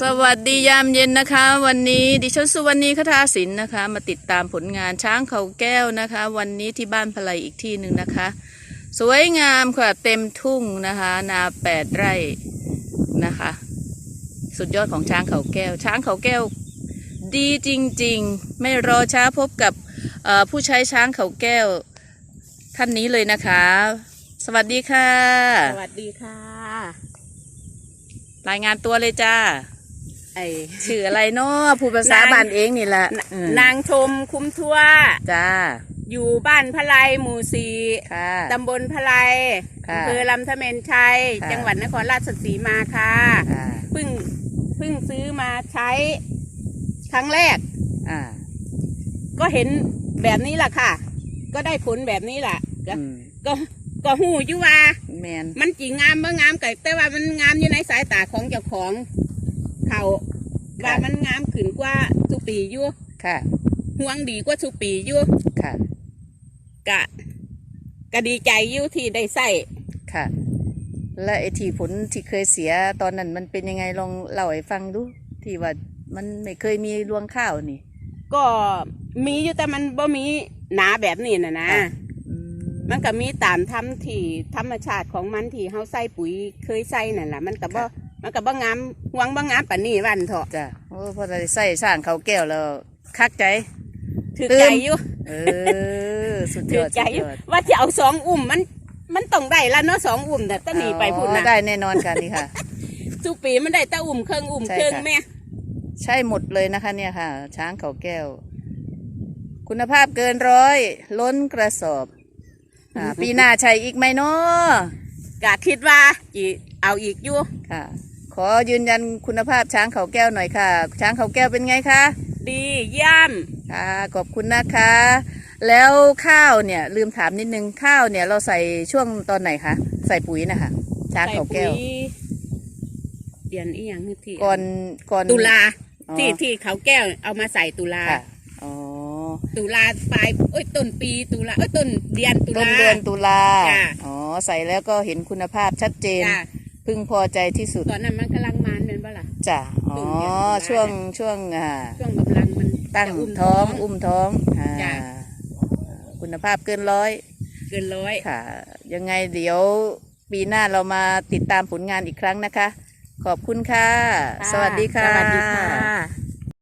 สวัสดียามเย็นนะคะ วันนี้ดิฉันสุวรรณีคทาสินนะคะ มาติดตามผลงานช้างเขาแก้วนะคะ วันนี้ที่บ้านพลายอีกที่หนึ่งนะคะ สวยงามค่ะเต็มทุ่งนะคะ นาแปดไร่นะคะ สุดยอดของช้างเขาแก้ว ช้างเขาแก้ว ดีจริงๆ ไม่รอช้าพบกับเอ่อผู้ใช้ช้างเขาแก้ว ท่านนี้เลยนะคะ สวัสดีค่ะ สวัสดีค่ะ รายงานตัวเลยจ้า ไอ้ชื่ออะไรเนาะผู้ภาษานางบ้านเองนี่แหละนอืมนางชมคุ้มทั่วจ้าอยู่บ้านพะไลหมู่สี่ค่ะตำบลพะไลค่ะอำเภอลำทะเมนชัยค่ะจังหวัดนครราชสีมาค่ะอ่าเพิ่งเพิ่งซื้อมาใช้ครั้งแรกอ่าก็เห็นแบบนี้แหละค่ะ ก็ได้ผลแบบนี้แหละก็อืมก็ก็หูอยู่ว่าแมนมันจีงามเมื่องามไก่แต่ว่ามันงามอยู่ในสายตาของเจ้าของ เขาว่ามันงามขึ้นกว่าสุปีอยู่ค่ะ ห่วงดีกว่าสุปีอยู่ค่ะ กะกะดีใจอยู่ที่ได้ใส่ค่ะ และไอ้ที่ผลที่เคยเสียตอนนั้นมันเป็นยังไงลองเล่าให้ฟังดู ที่ว่ามันไม่เคยมีรวงข้าวนี่ ก็มีอยู่แต่มันบ่มีหนาแบบนี้นะนะ ค่ะ อืมมันก็มีตามทำที่ธรรมชาติของมันที่เฮาใส่ปุ๋ยเคยใส่นั่นแหละมันก็บ่ มันก็บ่งามหวังบ่งามปานนี้วันเถอะจ้ะโอ้พอได้ใส่สร้างเขาแก้วแล้วคักใจถือตื่นใจอยู่เออสุดยถืออดใจสุดอยยู่อดว่าจะเอาสองอุ้มมัน มันต้องได้ละเนาะสองอุ้มแต่ะต้องหนีไปพุ่นอ๋อนะได้แน่นอนค่ะนี่ค่ะทุกปีมันได้แตะอุ้มเครื่องอุ้มใช่เครื่องค่ะแม่ใช่หมดเลยนะคะ เนี่ยค่ะ ช้างเขาแก้ว คุณภาพเกินร้อย ล้นกระสอบอ่าปีหน้าใช่อีกไหมเนาะกะคิดว่าจีเอาอีกอยู่ค่ะ ขอยืนยันคุณภาพช้างเขาแก้วหน่อยค่ะ ช้างเขาแก้วเป็นไงคะดีเย่ยมค่ะขอบคุณนะคะ แล้วข้าวเนี่ยลืมถามนิดนึงข้าวเนี่ยเราใส่ช่วงตอนไหนคะใส่ปุ๋ยนะคะช้างเขาแก้ว ใส่ปุ๋ยเดือนอีหยังที่ก่อนก่อนตุลาอ๋อที่ที่เขาแก้วเอามาใส่ตุลา ค่ะอ๋อตุลาปลายเอ้ยต้นปีตุลาเอ้ยต้นเดือนตุต้นลาเดือนตุลาจ้ะ อ๋อใส่แล้วก็เห็นคุณภาพชัดเจน จ้ะ พึงพอใจที่สุด ตอนนั้นมันกำลังมันเป็นปะล่ะจ้ะอ๋อตุลาช่วงช่วงอ่าช่วงกำลังมันตั้งจะอุ้มท้องอุ้มท้องอ่าจ้ะคุณภาพเกินร้อย เกินร้อยค่ะ ยังไงเดี๋ยวปีหน้าเรามาติดตามผลงานอีกครั้งนะคะ ขอบคุณค่ะค่ะสวัสดีค่ะสวัสดีค่ะ